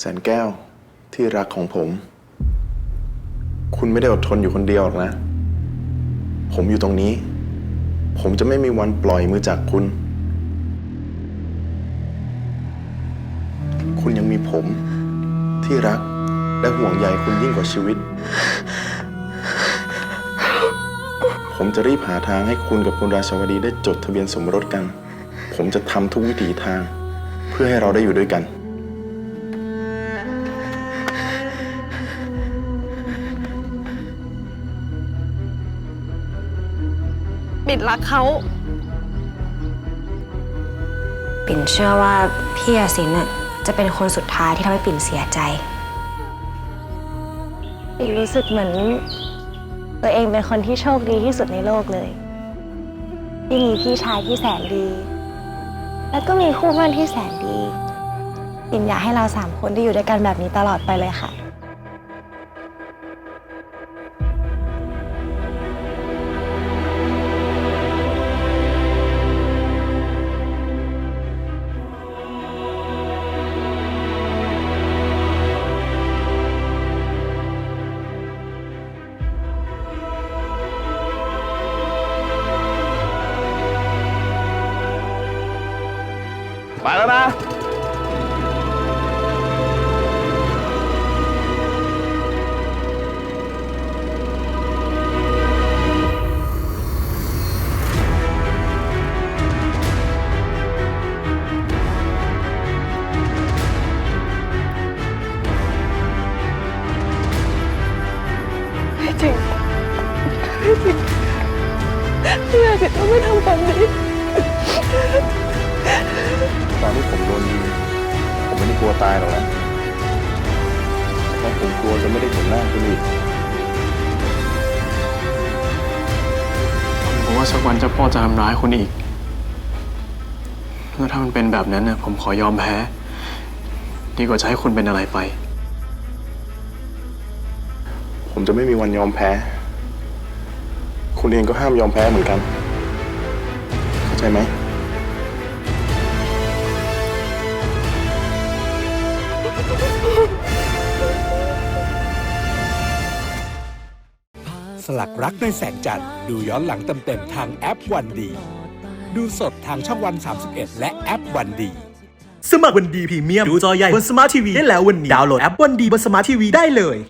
แสนแก้วที่รักของผม คุณไม่ได้อดทนอยู่คนเดียวหรอกนะ ผมอยู่ตรงนี้ ผมจะไม่มีวันปล่อยมือจากคุณ คุณยังมีผมที่รักและห่วงใยคุณยิ่งกว่าชีวิต ผมจะรีบหาทางให้คุณกับคุณราชวดีได้จดทะเบียนสมรสกัน ผมจะทำทุกวิถีทาง เพื่อให้เราได้อยู่ด้วยกัน ปิดรักเขาปิ่นเชื่อว่าพี่อาศินน่ะจะเป็นคนสุดท้ายที่ทำให้ปิ่นเสียใจ ปิ่นรู้สึกเหมือน ตัวเองเป็นคนที่โชคดีที่สุดในโลกเลย ที่มีพี่ชายที่แสนดี แล้วก็มีคู่มั่นที่แสนดี ปิ่นอยากให้เราสามคนได้อยู่ด้วยกันแบบนี้ตลอดไปเลยค่ะ ไปแล้วนะ ไม่จริงไม่จริงพี่อาจิตต้องไม่ทำแบบนี้ ตอนที่ผมโดนยิงผมไม่ได้กลัวตายหรอกนะแต่ผมกลัวจะไม่ได้เห็นหน้าคุณอีกผมว่าสักวันเจ้าพ่อจะทำร้ายคุณอีก แล้วถ้ามันเป็นแบบนั้นนะผมขอยอมแพ้ ดีกว่าจะให้คุณเป็นอะไรไป ผมจะไม่มีวันยอมแพ้ คุณเองก็ห้ามยอมแพ้เหมือนกัน เข้าใจไหม สลักรักในแสงจันทร์ดูย้อนหลังเต็มๆทางแอปวันดี ดูสดทางช่องวัน 31 และแอปวันดี สมัครวันดีพรีเมียมดูจอใหญ่บนสมาร์ททีวีได้แล้ววันนี้ ดาวน์โหลดแอปวันดีบนสมาร์ททีวีได้เลย